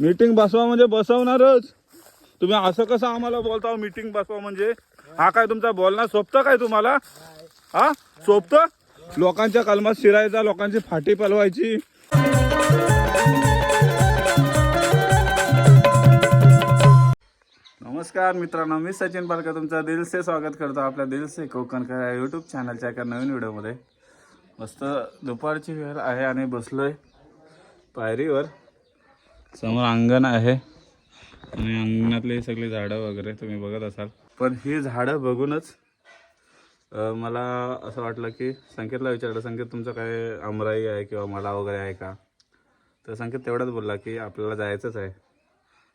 Meeting बसवा म्हणजे बसवणारच. तुम्ही असं कसं आम्हाला बोलता? मीटिंग बसवा म्हणजे? हा काय तुमचा बोलणार सोपतं काय तुम्हाला? हा? सोपतं? लोकांच्या कलमात शिरायचा लोकांची फाटी पलवायची. नमस्कार मित्रांनो मी सचिन पालकर तुमचं दिलसे स्वागत करतो आपल्या दिलसे कोकण यूट्यूब चॅनलच्या एका नवीन व्हिडिओमध्ये मस्त दुपारची वेळ आहे आणि बसलोय पायरीवर. समोर अंगण आहे. आणि अंगणातली सगळी झाडं वगैरे तुम्ही बघत असाल. पण ही झाडं बघूनच मला असं वाटलं की संकेतला विचारलं संकेत तुमचं काय अमराई आहे किंवा मला वगैरे आहे का? तर संकेत तेवढाच बोलला की आपल्याला जायचंच आहे.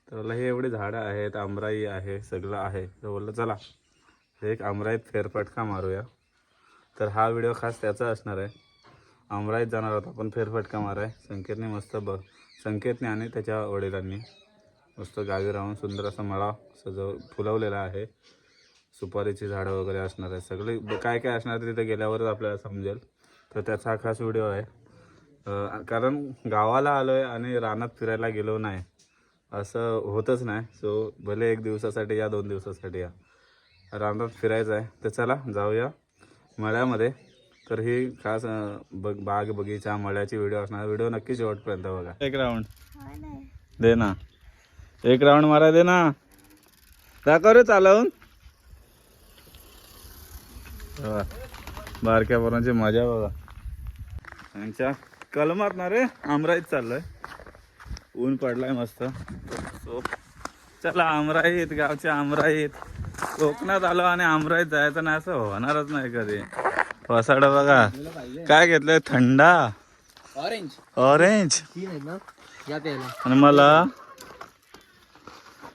तर बोलला हे एवढी झाडं आहेत आमराई आहे सगळं आहे. तर बोललं चला एक आमराईत फेरफटका मारूया. तर हा व्हिडिओ खास त्याचा असणार आहे. आमराईत जाणार होता पण फेरफटका माराय. संकेतने मस्त बघ संकेतने आणि त्याच्या वडिलांनी मस्त गावी राहून सुंदर असा मळा सजव फुलवलेला आहे. सुपारीची झाडं वगैरे असणार आहे सगळे ब- काय काय असणार तिथे गेल्यावरच आपल्याला समजेल. तर त्याचा हा खास व्हिडिओ आहे. कारण गावाला आलो आहे आणि रानात फिरायला गेलो नाही. असं होतच नाही. सो भले एक दिवसासाठी या दोन दिवसासाठी या. रानात फिरायचं आहे. तर चला जाऊया मळ्यामध्ये. तर ही खास अं, बग बाग बगीचा मळ्याची व्हिडिओ असणार. व्हिडिओ नक्की शेवटपर्यंत बघा. एक राऊंड दे ना. एक राऊंड मारा दे ना. दाखव रे चालवून. बघा, बारक्या पोरांची मजा बघा. त्यांच्या कलमात ना रे आमराईत चाललोय. ऊन पडलाय मस्त. सो चला आमराईत गावच्या आमराईत. कोकणात आलो आणि आमराईत जायचं नाही असं होणारच नाही कधी. वसाड बघा. काय घेतलंय? थंडा? ऑरेंज ऑरेंज आणि मला?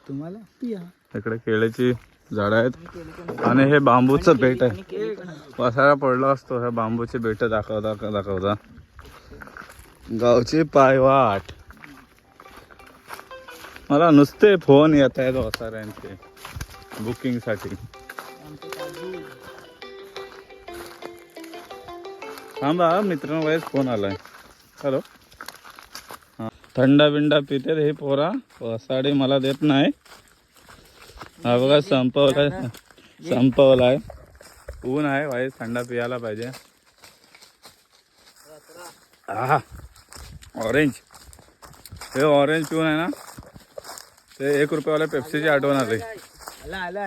तुम्हाला? पिया. इकडे केळीची झाडं आहेत. आणि हे बांबूचं बेट आहे. वसाडा पडला असतो. ह्या बांबूची बेट दाखवता दाखवता. गावची पायवाट. मला नुसते फोन येत आहेत वसाऱ्यांचे. बुकिंगसाठी थांबा मित्रांनो वेळेस फोन आलाय. हॅलो हा. थंडा बिंडा पिते हे पोरा. वसाडी मला देत नाही. हा बघा संपवलाय संपवलाय. ऊन आहे वाईस थंडा पियाला पाहिजे. आहा ऑरेंज हे ऑरेंज पिऊन आहे ना? ते एक रुपयावाल्या पेप्सीची आठवण आला.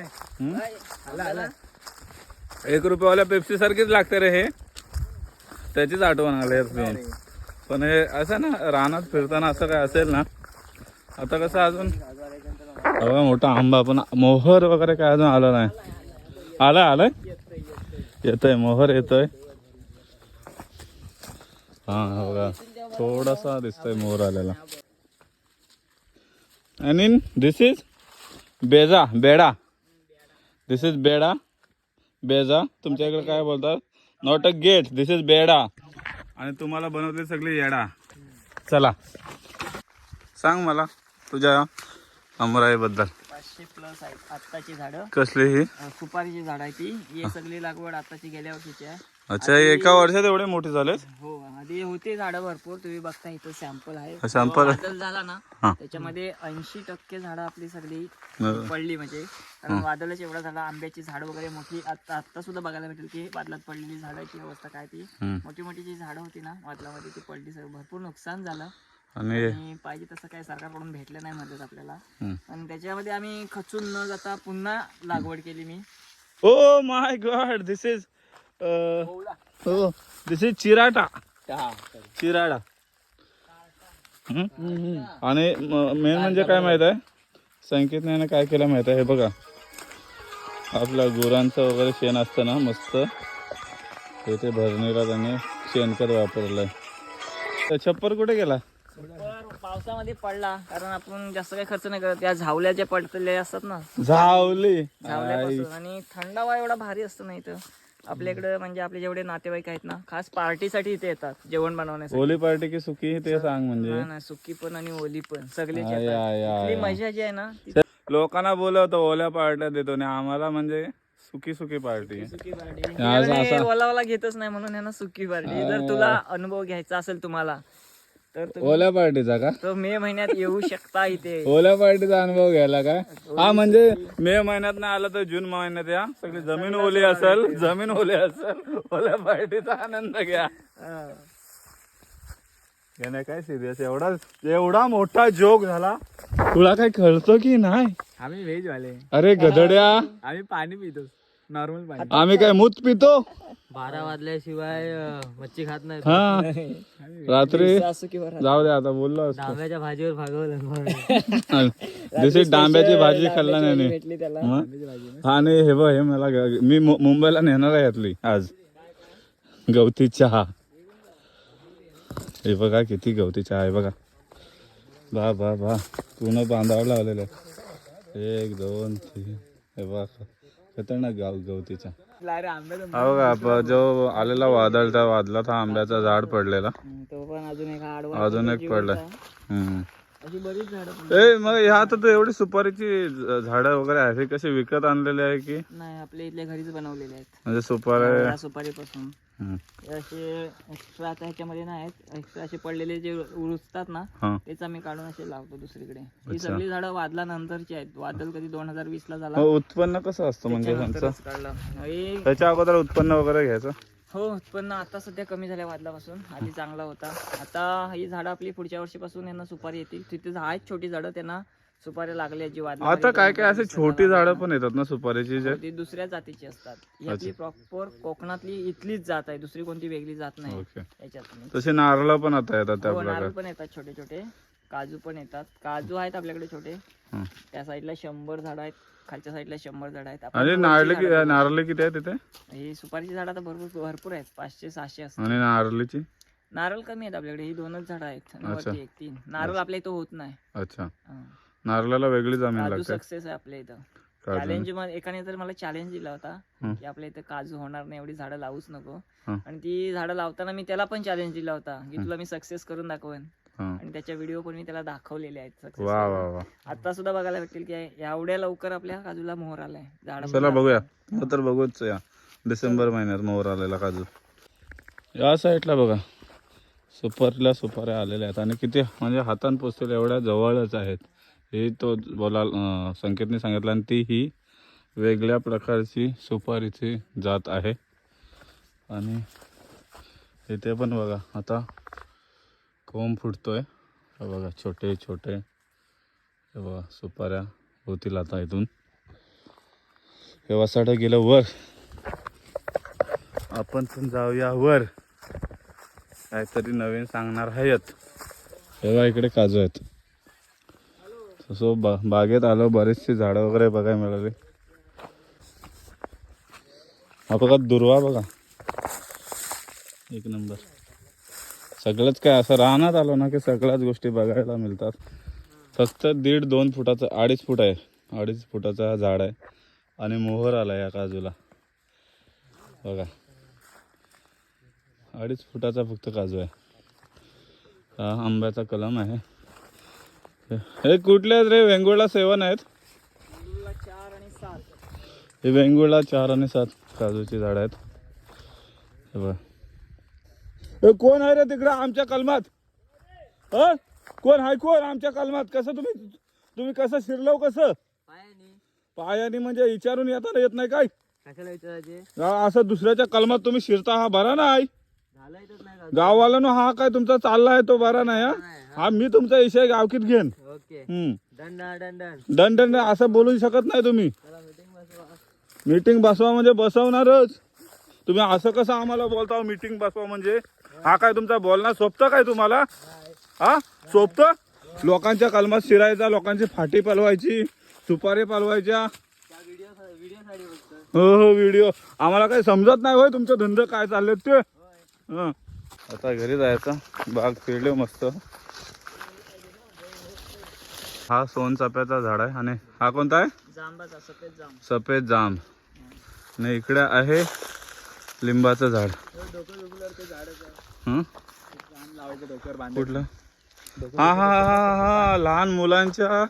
एक रुपयावाल्या पेप्सी सारखीच लागते रे हे. त्याचीच आठवण आली पिऊन पण हे असं ना रानात फिरताना असं काय असेल ना आता कसं अजून? हा बघा मोठा आंबा पण मोहर वगैरे काय अजून आलं नाही. आलाय आलाय? येतोय मोहर येतोय. हा हा बघा. थोडासा दिसतोय मोहर आलेला. आणि दिस इज बेजा बेडा. दिस इज बेडा बेजा. तुमच्या इकडे काय बोलतात? Not a get this is बेडा. आणि तुम्हाला बनवते सगळी येडा. चला. सांग मला तुझ्या अमराईबद्दल. प्लस आहेत. आत्ताची झाडं. कसली ही? अं, सुपारीची झाड आहे ती. ही सगळी लागवड आताची गेल्या वर्षीची आहे. अच्छा एका वर्षात एवढे मोठे झालेत? हो आधी होते झाडं भरपूर. तुम्ही बघता इथं सॅम्पल आहे. वादळ झाला ना हा. त्याच्यामध्ये ऐंशी टक्के झाडं आपली सगळी अं, पडली म्हणजे. कारण वादळच एवढा झाला आंब्याची झाडं वगैरे मोठी. आता आता सुद्धा बघायला भेटेल की वादळात पडलेली झाडाची अवस्था काय ती. हम्म. मोठी मोठी जी झाडं होती ना वादळामध्ये ती पडली. सगळं भरपूर नुकसान झालं. आणि आणि पाहिजे तसं काही सरकारकडून भेटलं नाही मदत आपल्याला. हम्म. आणि त्याच्यामध्ये आम्ही खचून न जाता पुन्हा लागवड केली मी. Oh my God this is हो दिस इज चिराटा. चिराडा. हम्म? आणि मेन म्हणजे काय माहीत आहे? संकेतने यानं काय केलं माहीत आहे? हे बघा. आपल्या गुरांचं वगैरे शेण असतं ना मस्त. ते भरणीला त्याने शेणखत वापरलंय. तर छप्पर कुठे गेला? पावसामध्ये पडला कारण आपण जास्त काही खर्च नाही करत. त्या झावल्या ज्या पडलेल्या असतात ना झावली. झावल्यापासून. आणि थंडावा एवढा भारी असतो ना इथं. आपल्या इकडे म्हणजे आपले जेवढे नातेवाईक आहेत ना खास पार्टीसाठी इथे येतात जेवण बनवण्यासाठी. ओली पार्टी की सुकी ते सांग म्हणजे. नाही, नाही, सुकी पण आणि ओली पण येतात. इथली आय. मजा जी आहे ना ती लोकांना बोलवतो ओल्या पार्ट्या देतो आणि आम्हाला म्हणजे सुकी सुकी पार्टी. सुकी पार्टी. असं- यावेळी ओला ओला घेतच नाही म्हणून यांना सुकी पार्टी. जर तुला अनुभव घ्यायचा असेल तुम्हाला तर तुम्ही ओल्या पार्टीचा का? तो मे महिन्यात येऊ शकता इथे. ओल्या पार्टीचा अनुभव घ्यायला काय हा म्हणजे मे महिन्यात नाही आला तर जून महिन्यात या. सगळी जमीन ओली असेल जमीन ओली असेल ओल्या पार्टीचा आनंद घ्या. हा. नाही काय सिरियस एवढा एवढा मोठा जोक झाला. तुला काय कळतं की नाही? आम्ही व्हेज वाले. अरे गधड्या आम्ही पाणी पितो. नॉर्मल पाणी. आम्ही काय मूत पितो? बारा वाजल्याशिवाय मच्छी खात नाही हा. रात्री? जाऊ दे आता बोललो असतो. डांब्याच्या भाजीवर भागवलं जशी डांब्याची भाजी खाल्ला नाही भेटली त्याला. मग? आणि हे बघ हे मला ग- मी मु- मुंबईला नेणार आहे यातली आज. गवती चहा. हे बघा किती गवती चहा आहे बघा. बा बा बा. पूर्ण बांधावं लावलेलं आहे एक दोन तीन. हे बघा. खतरनाक गाव गवती चहा आंब्याचा हा आप- जो आलेला वादळ त्या वादळात हा आंब्याचा झाड पडलेला. तो पण अजून एक अजून एक पडलाय. हम्म. अशी बरीच झाडं ए मग ह्या आता तर एवढी सुपारीची झाडं वगैरे आहे हे कशी विकत आणलेले आहे की? नाही आपल्या इथल्या घरीच बनवलेले आहेत. म्हणजे या सुपारीपासून. हे. असे एक्स्ट्रा आता ह्याच्यामध्ये नाही आहेत एक्स्ट्रा असे पडलेले जे उरुसतात ना हा. तेच आम्ही काढून असे लावतो दुसरीकडे. ही सगळी झाडं वादलानंतरची आहेत. वादल कधी दोन हजार वीस ला झाला. मग उत्पन्न कसं असतं म्हणजे हे- त्याच्या अगोदर उत्पन्न वगैरे घ्यायचं? हो उत्पन्न आता सध्या कमी झाल्या वादलापासून आधी चांगला होता. आता ही झाडं आपली पुढच्या वर्षीपासून यांना सुपारी येतील. तिथे आहेत छोटी झाडं त्यांना सुपाऱ्या लागल्या जी वादला आता काय काय असे छोटी झाडं पण येतात ना सुपारीची जे? ती दुसऱ्या जातीची असतात. ही आपली प्रॉपर कोकणातली इथलीच जात आहे. दुसरी कोणती वेगळी जात नाही ओके. याच्यात. तसे नारळ पण आता येतात त्या हो, नारळ प्रकार पण येतात छोटे छोटे काजू पण येतात. काजू आहेत आपल्याकडे छोटे. हं. त्या साईडला शंभर झाड आहेत. खालच्या साईडला शंभर झाड आहेत. आपण आणि वरची नारळ झाडं नारळ किती आहे तिथे? बघू. ही सुपारीची झाड आता भरपूर भरपूर आहेत. पाचशे सहाशे असतात. आणि नारळीची? नारळ कमी आहेत आपल्याकडे. ही दोनच झाडं आहेत. आणि अच्छा. वरती एक तीन. नारळ आपल्या इथं होत नाही. अच्छा. हं. नारळाला वेगळी जमीन काजू लागते. सक्सेस आहे आपल्या इथं. काजू चॅलेंजमध्ये एकाने तर मला चॅलेंज दिला होता हं. की आपल्या इथं काजू होणार नाही एवढी झाडं लावूच नको. हं. आणि ती झाडं लावताना मी त्याला पण चॅलेंज दिला होता की तुला मी सक्सेस करून दाखवेन. आणि त्याच्या व्हिडिओ पण मी त्याला दाखवलेले आहेत वा वा वा. आता सुद्धा बघायला भेटेल की एवढ्या लवकर आपल्या काजूला मोहर आलाय झाड चला बघूया. तर बघूच या. डिसेंबर महिन्यात मोहर आलेला काजू. या साईडला बघा. सुपारीला सुपाऱ्या आलेल्या आहेत. आणि किती म्हणजे हातान पोचतील एवढ्या जवळच आहेत. हे तो बोला संकेतने सांगितलं आणि ती ही वेगळ्या प्रकारची सुपारीची जात आहे. आणि इथे पण बघा आता कोंब फुटतोय. हे बघा छोटे छोटे. हे बघा सुपाऱ्या होतील आता इथून. हे वसाडं गेलं वर. आपण पण जाऊया वर. काहीतरी नवीन सांगणार आहेत. तेव्हा इकडे काजू आहेत. तसो बा बागेत आलो बरेचसे झाडं वगैरे बघायला मिळाले. हा बघा दुर्वा बघा. एक नंबर. सगळंच काय असं राहण्यात आलो ना की सगळ्याच गोष्टी बघायला मिळतात. फक्त दीड दोन फुटाचं अडीच फूट आहे. अडीच फुटाचा हा झाड आहे. आणि मोहर आला या काजूला. बघा. अडीच फुटाचा फक्त काजू आहे. हा आंब्याचा कलम आहे. हे कुठले आहेत रे? वेंगुळला सेवन आहेत? चार आणि सात हे वेंगुळला चार आणि सात काजूची झाड आहेत. हे बघा. कोण आहे रे तिकडं आमच्या कलमात? ह कोण आहे कोण आमच्या कलमात? कसं तुम्ही तुम्ही कसं शिरलो कसं? पायाने. म्हणजे विचारून येता येत नाही काय? कशाला विचारायचे? असं दुसऱ्याच्या कलमात तुम्ही शिरता हा बरा नाही झालं येतच नाही गाववाल्यानो हा काय तुमचा चालला आहे तो बरा नाही हा? हा? मी तुमचा विषय गावकीत ओके. हम्म. दंड दंड. दंड असं बोलू शकत नाही तुम्ही. चला मीटिंग बसवा. मीटिंग बसवा म्हणजे बसवणारच. तुम्ही असं कसं आम्हाला बोलता मीटिंग बसवा म्हणजे? हा काय तुमचा बोलणं सोपतं काय तुम्हाला? हा? सोपतं? लोकांच्या कलमात शिरायचा लोकांची फाटी पलवायची सुपारी पलवायच्या. हो हो व्हिडिओ आम्हाला काही समजत नाही होय तुमचे धंदे काय चालले ते. हं. आता घरी जायचं. बाग फिरले मस्त. हा सोनचाफ्याचा झाड आहे. आणि हा कोणता आहे? सफेद जांब. आणि इकडे आहे लिंबाचं झाड. हं? कुठलं? हा हा हा हा लहान मुलांच्या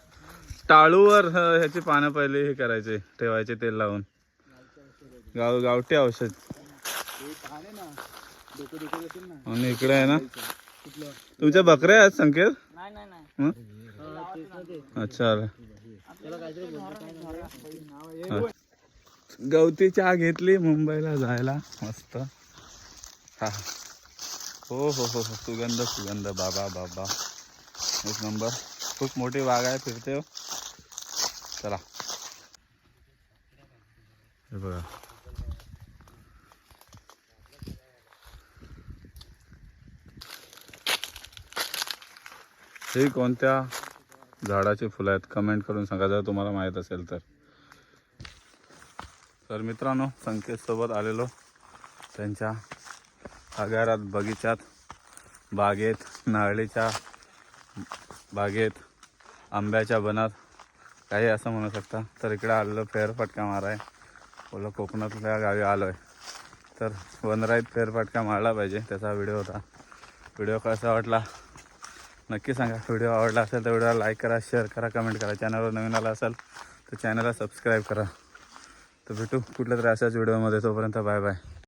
टाळूवर ह्याची पानं पहिले हे करायचे ठेवायचे तेल लावून. गाव गावठी औषध. आणि इकडे आहे ना? तुमच्या बकऱ्या आहेत संकेत? नाही नाही नाही? गावातून आणले. अच्छा. गवती चहा घेतली मुंबईला जायला. मस्त. हा. हो हो हो हो. सुगंध सुगंध. बाबा बाबा. एक नंबर. खूप मोठी बाग आहे फिरते हो. चला. हे बघा. हे कोणत्या झाडाची फुलं आहेत? कमेंट करून सांगा. जर तुम्हाला माहीत असेल तर. तर मित्रांनो संकेतसोबत आलेलो त्यांच्या आगारात बगीचात बागेत नारळीच्या बागेत आंब्याच्या बनात काही असं म्हणू शकता. तर इकडं आलेलो फेरफटका माराय. बोला कोकणातल्या गावी आलो आहे तर वनराईत फेरफटका मारला पाहिजे त्याचा व्हिडिओ होता. व्हिडिओ कसा वाटला? नक्की सांगा. व्हिडिओ आवडला असेल तर व्हिडिओला लाईक करा शेअर करा कमेंट करा. चॅनलवर नवीन आला असेल तर चॅनलला सबस्क्राईब करा. तर भेटू कुठल्या तरी अशाच व्हिडिओमध्ये. तोपर्यंत बाय बाय.